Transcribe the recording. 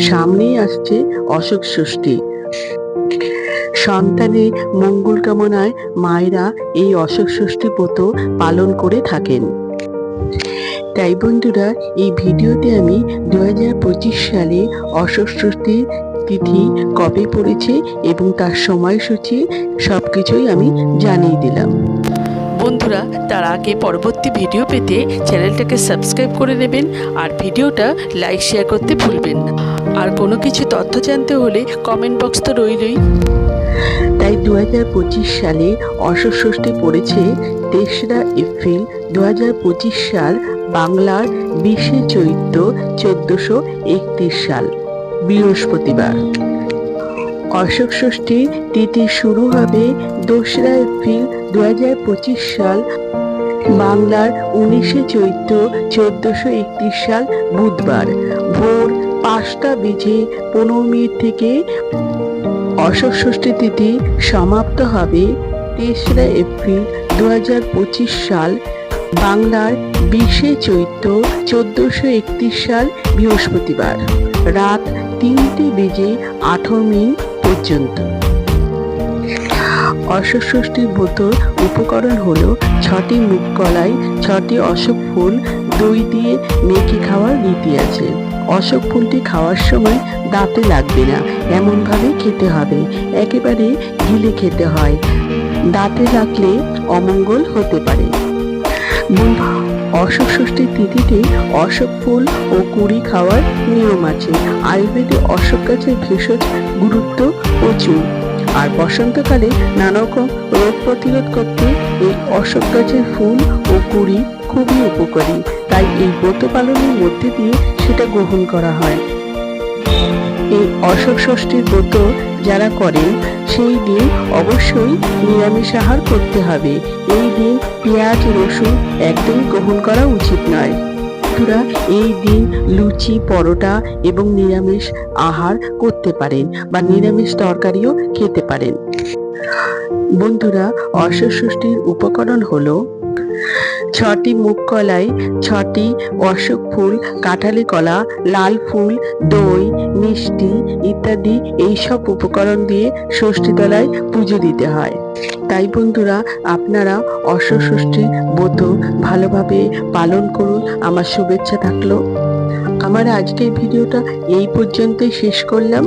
সামনেই আসছে অশোক ষষ্ঠী। সন্তানের মঙ্গল কামনায় মায়েরা এই অশোক ষষ্ঠী ব্রত পালন করে থাকেন। তাই বন্ধুরা, এই ভিডিওতে আমি দুই হাজার পঁচিশ সালে অশোক ষষ্ঠীর তিথি কবে পড়েছে এবং তার সময়সূচি সব কিছুই আমি জানিয়ে দিলাম। বন্ধুরা, তার আগে পরবর্তী ভিডিও পেতে চ্যানেলটাকে সাবস্ক্রাইব করে নেবেন আর ভিডিওটা লাইক, শেয়ার করতে ভুলবেন না। আর কোনো কিছু তথ্য জানতে হলে কমেন্ট বক্স তো রইলই। তাই দু হাজার পঁচিশ সালে অশোক ষষ্ঠী পড়েছে তেসরা এপ্রিল দু হাজার পঁচিশ সাল বাংলার বিশে চৈত্র চোদ্দশো একত্রিশ সাল, বৃহস্পতিবার। অশোক ষষ্ঠীর তিথি শুরু হবে দোসরা এপ্রিল দু হাজার পঁচিশ সাল বাংলার উনিশে চৈত্র চোদ্দশো একত্রিশ সাল বুধবার ভোর পাঁচটা বেজে পনেরো মিনিট থেকে অশোক তিথি সমাপ্ত হবে তেসরা এপ্রিল দু হাজার পঁচিশ সাল বাংলার বিশে চৈত্র চোদ্দশো একত্রিশ সাল বৃহস্পতিবার রাত তিনটে বেজে আঠারো মিনিট পর্যন্ত। অশোক ষষ্ঠীর ব্রতর উপকরণ হলো ছটি মুখ কলাই ছটি অশোক ফুল, দই দিয়ে মেখে খাওয়ার রীতি আছে। অশোক ফুলটি খাওয়ার সময় দাঁতে লাগবে না, এমনভাবে খেতে হবে। একেবারে গিলে খেতে হয়। দাঁতে লাগলে অমঙ্গল হতে পারে। অশোক ষষ্ঠীর তিথিতে অশোক ফুল ও কুড়ি খাওয়ার নিয়ম আছে। আয়ুর্বেদে অশোক গাছের ভেষজ গুরুত্ব প্রচুর। আর বসন্তকালে নানা রকম রোগ প্রতিরোধ করতে এই অশোক গাছের ফুল ও কুড়ি খুবই উপকারী। তাই এই ব্রত পালনের মধ্যে দিয়ে সেটা গ্রহণ করা হয়। এই অশোক ষষ্ঠীর ব্রত যারা করেন, সেই দিন অবশ্যই নিরামিষ আহার করতে হবে। এই দিন পেঁয়াজ, রসুন একদমই গ্রহণ করা উচিত নয়। বন্ধুরা এই দিন লুচি, পরোটা এবং নিরামিষ আহার করতে পারেন বা নিরামিষ তরকারিও খেতে পারেন। বন্ধুরা অশ্বষষ্ঠীর উপকরণ হলো ছটি মুগ কলাই, ছটি অশোক ফুল, কাঁঠালি কলা, লাল ফুল, দই, মিষ্টি ইত্যাদি এই সব উপকরণ দিয়ে ষষ্ঠী তলায় পুজো দিতে হয়। তাই বন্ধুরা, আপনারা অশোক ষষ্ঠী ব্রত ভালোভাবে পালন করুন। আমার শুভেচ্ছা থাকল। আমার আজকের ভিডিওটা এই পর্যন্তই শেষ করলাম।